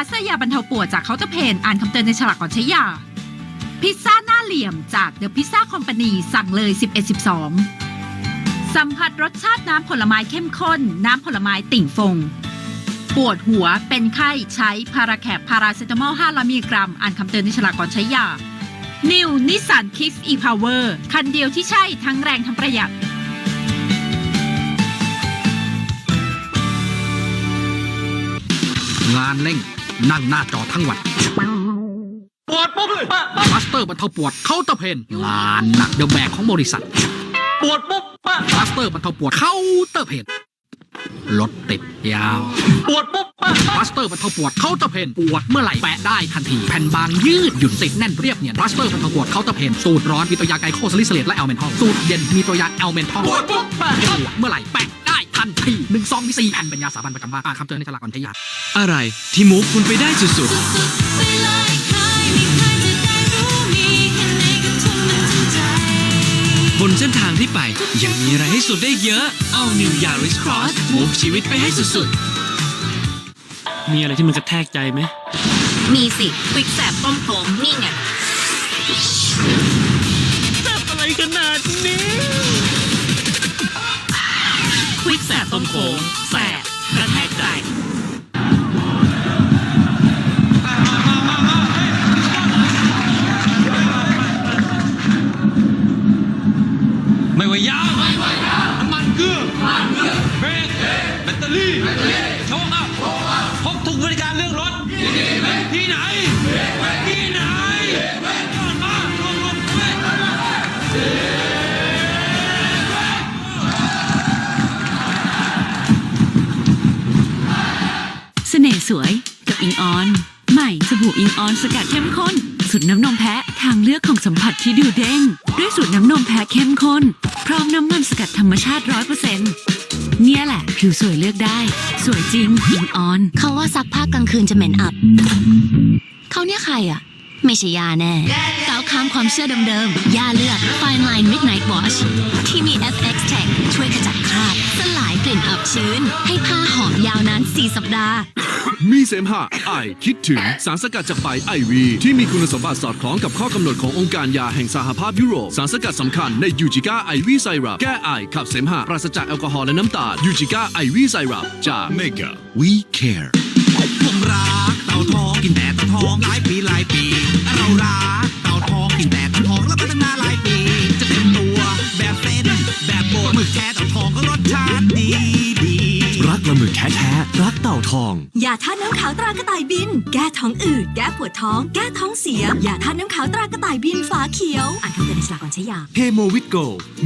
พัสยาบรรเทาปวดจากเคาน์เตอร์เพนอ่านคำเตือนในฉลากก่อนใช้ยา พิซซ่าหน้าเหลี่ยมจากเดอะพิซซ่าคอมพานีสั่งเลย 1112 สัมผัสรสชาติน้ำผลไม้เข้มข้น น้ำผลไม้ติ่งฟง ปวดหัวเป็นไข้ใช้พาราแคปพาราเซตามอล500มิลลิกรัม อ่านคำเตือนในฉลากก่อนใช้ยา New Nissan Kicks e-Power คันเดียวที่ใช่ทั้งแรงทั้งประหยัดงานเร่ง นั่งหน้าจอทั้งวันปวดปุ๊บปะปะมาสเตอร์บรรเทาปวดเคาน์เตอร์เพนงานหนักเดอะแบกของบริษัทปวดปุ๊บปะมาสเตอร์บรรเทาปวดเคาน์เตอร์เพนรถติดยาวปวดปุ๊บปะปะมาสเตอร์บรรเทาปวดเคาน์เตอร์เพนปวดเมื่อไหร่แปะได้ทันที แผ่นบางยืดหยุ่นติดแน่นเรียบเนียนมาสเตอร์บรรเทาปวดเคาน์เตอร์เพนสูตรร้อนมีตัวยาไกลโคซาลิสเลตและแอลเมนทอลสูตรเย็นมีตัวยาแอลเมนทอลปวดปุ๊บปะปวดเมื่อไหร่แปะได้ ทันทีหนึ่งซองมีสี่แผ่นเป็นยาสามัญประจำบ้านอ่านคำเตือนในฉลากก่อนใช้ยาอะไรที่มูฟคุณไปได้สุดๆ บนเส้นทางที่ไป ยังมีอะไรให้สุดได้เยอะ เอา New Yaris Cross มูฟชีวิตไปให้สุดมีอะไรที่มันกระแทกใจไหม มีสิควิกแสบต้มโขมนี่ไงอะไรขนาดนี้ค วิกแสบต้มโขงแสบ สวยกับอิงออน ใหม่สบู่อิงออนสกัดเข้มข้นสูตรน้ำนมแพะทางเลือกของสัมผัสที่ดูเด้ง ด้วยสูตรน้ำนมแพะเข้มข้น พร้อมน้ำมันสกัดธรรมชาติร้อยเปอร์เซ็นต์เนี่ยแหละผิวสวยเลือกได้ สวยจริงอิงออน เขาว่าซักผ้ากลางคืนจะเหม็นอับ เขาเนี่ยใครอะ ไม่ใช่ยาแน่ก้าวข้ามความเชื่อเดิมๆยาเลือด Fine Line Midnight Wash ที่มี FX Tech ช่วยขจัดคราบสลายกลิ่นอับชื้น ให้ผ้าหอมยาวนาน 4 สัปดาห์ มีเสมหะไอคิดถึงสารสกัดจากใบไอวี ที่มีคุณสมบัติสอดคล้องกับข้อกำหนดขององค์การยาแห่งสหภาพยุโรป สารสกัดสำคัญในยูจิก้าไอวีไซรัปแก้ไอขับเสมหะปราศจากแอลกอฮอล์และน้ำตาลยูจิก้าไอวีไซรัปจาก Mega We Care ผมรักเต่าทองกินแต่เต่าทองหลายปีหลายปี เรารักเต่าทองกินแต่เต่าทองแล้วพัฒนาหลายปี โบดหมึกแท้เต่าทองก็รสชาติดีดีรักละมึกแท้ๆรักเต่าทองยาท่าตุน้ำขาวตรากระต่ายบิน แก้ท้องอืดแก้ปวดท้อง แก้ท้องเสียยาท่าตุน้ำขาวตรากระต่ายบินฝาเขียวอ่านคำเตือนในฉลากก่อนใช้ยาเฮโมวิตโก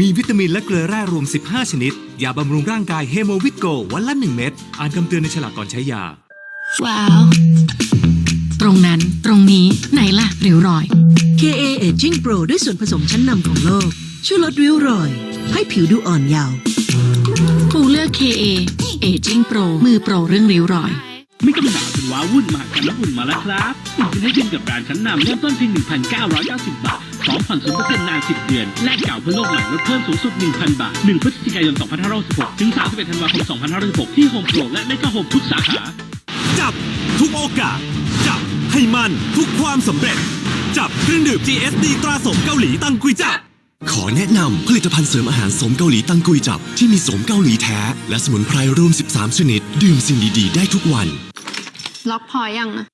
มีวิตามินและเกลือแร่รวม 15 ชนิดยาบำรุงร่างกายเฮโมวิตโกวันละ1เม็ดอ่านคำเตือนในฉลากก่อนใช้ยา ว้าว ตรงนั้นตรงนี้ไหนล่ะริ้วรอย KA Aging Pro ด้วยส่วนผสมชั้นนำของโลก ช่วยลดริ้วรอย ให้ผิวดูอ่อนเยาว์ปูเลือก KA Aging Pro มือโปรเรื่องริ้วรอย ไม่ต้องหนาวจนว้าวุ่นมหากรรมน้ำอุ่นมาแล้วครับอุ่นคุณได้ฟินกับแบรนด์ชั้นนำเริ่มต้นเพียง 1,990 บาทพร้อมผ่อน0%นาน 10 เดือน แลกเก่าเพื่อโลกใหม่ลดเพิ่มสูงสุด 1,000 บาท 1 พฤศจิกายน 2566 ถึง 31 ธันวาคม 2566 ที่โฮมโปรและเมกะโฮมทุกสาขา จับทุกโอกาส จับให้มันทุกความสำเร็จ จับเครื่องดื่ม GSD ตราสมเกาหลีตั้งกุยจับ ขอแนะนำผลิตภัณฑ์เสริมอาหารสมเกาหลีตังกุยจับ ที่มีสมเกาหลีแท้ และสมุนไพรรวม 13 ชนิด ดื่มสิ่งดีๆ ได้ทุกวัน ล็อกพอยังอะ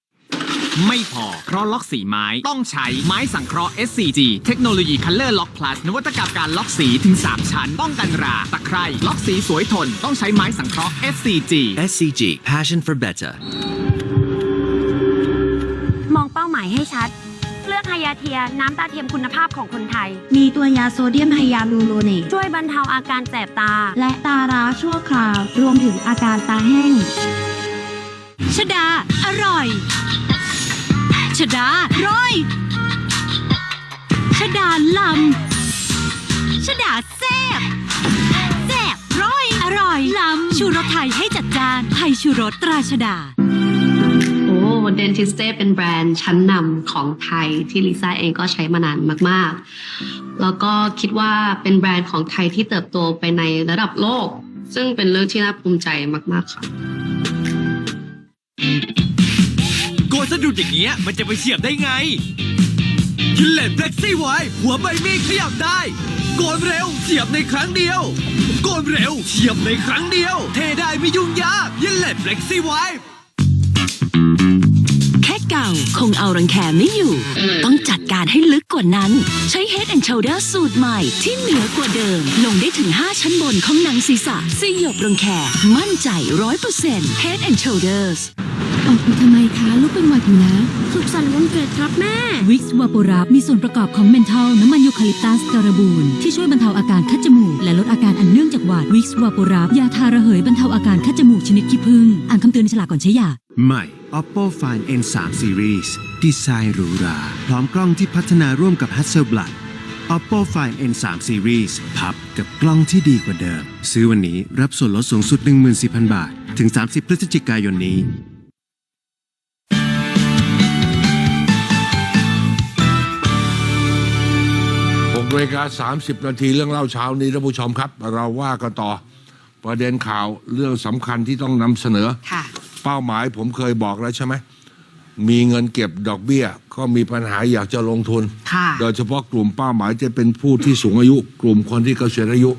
ไม่พอ เพราะล็อกสีไม้ต้องใช้ไม้สังเคราะห์ SCG เทคโนโลยี Color Lock Plus นวัตกรรมการล็อกสีถึง 3 ชั้น ป้องกันรา ตะไคร่ล็อกสีสวยทน ต้องใช้ไม้สังเคราะห์ SCG SCG Passion for Better มองเป้าหมายให้ชัดเลือก ไฮยาเทีย น้ำตาเทียมคุณภาพของคนไทย มีตัวยาโซเดียมไฮยาลูโรเนตช่วยบรรเทาอาการแสบตา และตาร้าชั่วคราว รวมถึงอาการตาแห้ง ชดา อร่อย ชดาร้อย ชดาลำ ชดาแซ่บแซ่บร้อย อร่อยลำชูรสไทยให้จัดจานไทยชูรสตราชดาโอ้ เดนทิสเต้เป็นแบรนด์ชั้นนำของไทยที่ลิซ่าเองก็ใช้มานานมาก ๆ แล้วก็คิดว่าเป็นแบรนด์ของไทยที่เติบโตไปในระดับโลก ซึ่งเป็นเรื่องที่น่าภูมิใจมาก ๆ ค่ะกดสะดุดอย่างเงี้ยมันจะไปเฉียบได้ไงคินเลนเล็กซี่ไว้หัวใบมีดขยับได้โกนเร็วเฉียบในครั้งเดียวโกนเร็วเฉียบในครั้งเดียว เทได้ไม่ยุ่งยากยินเลนเล็กซี่ไว้ แค่เก่าคงเอารังแคไม่อยู่ ต้องจัดการให้ลึกกว่านั้น ใช้ Head and Shoulder สูตรใหม่ที่เหนือกว่าเดิม ลงได้ถึง 5 ชั้นบนของหนังศีรษะสยบรังแคมั่นใจ 100% Head and Shoulders ออกไปทำไมคะ ลูกเป็นหวัดอยู่นะ สุขสันต์วันเกิดครับแม่ วิกซ์วาโปรับมีส่วนประกอบของเมนทอลน้ำมันยูคาลิปตัสการบูนที่ช่วยบรรเทาอาการคัดจมูก และลดอาการอันเนื่องจากหวัดวิกซ์วาโปรับยาทาระเหยบรรเทาอาการคัดจมูกชนิดขี้ผึ้งอ่านคำเตือนในฉลากก่อนใช้ยา ใหม่ Oppo Find N3 Series ดีไซน์หรูหรา พร้อมกล้องที่พัฒนาร่วมกับ Hasselblad Oppo Find N3 Series พับกับกล้องที่ดีกว่าเดิม ซื้อวันนี้รับส่วนลดสูงสุด 14,000 บาท ถึง 30 พฤศจิกายนนี้ 6นาฬิกา30 นาทีเรื่องเล่าเช้านี้ท่านผู้ชมครับ เราว่ากันต่อประเด็นข่าวเรื่องสำคัญที่ต้องนำเสนอ ค่ะเป้าหมาย ผมเคยบอกแล้วใช่ไหมมีเงินเก็บดอกเบี้ย ก็มีปัญหาอยากจะลงทุน ค่ะ โดยเฉพาะกลุ่มเป้าหมายจะเป็นผู้ที่สูงอายุ กลุ่มคนที่เกษียณอายุ